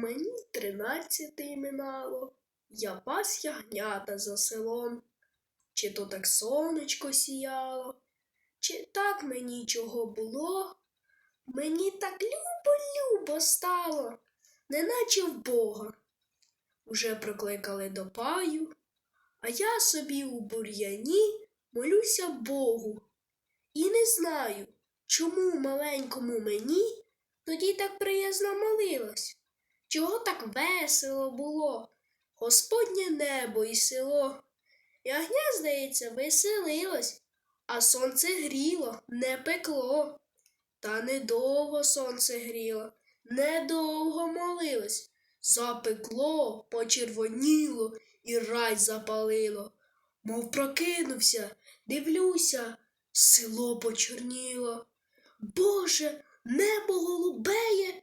Мені тринадцяти минало, я пас ягнята за селом. Чи то так сонечко сіяло, чи так мені чого було? Мені так любо-любо стало, неначе в Бога. Уже прикликали до паю, а я собі у бур'яні молюся Богу. І не знаю, чому маленькому мені тоді так приязно молилась. Чого так весело було, Господнє небо і село. Ягня, здається, веселилось, а сонце гріло, не пекло. Та недовго сонце гріло, недовго молилось. Запекло, почервоніло і рай запалило. Мов прокинувся, дивлюся, село почорніло. Боже, небо голубеє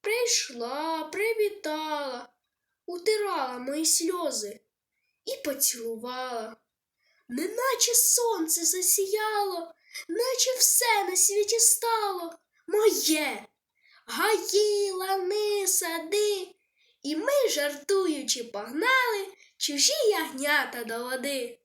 Прийшла, привітала, утирала мої сльози і поцілувала. Неначе сонце засіяло, наче все на світі стало моє. Гаї, лани, сади, і ми, жартуючи, погнали чужі ягнята до води.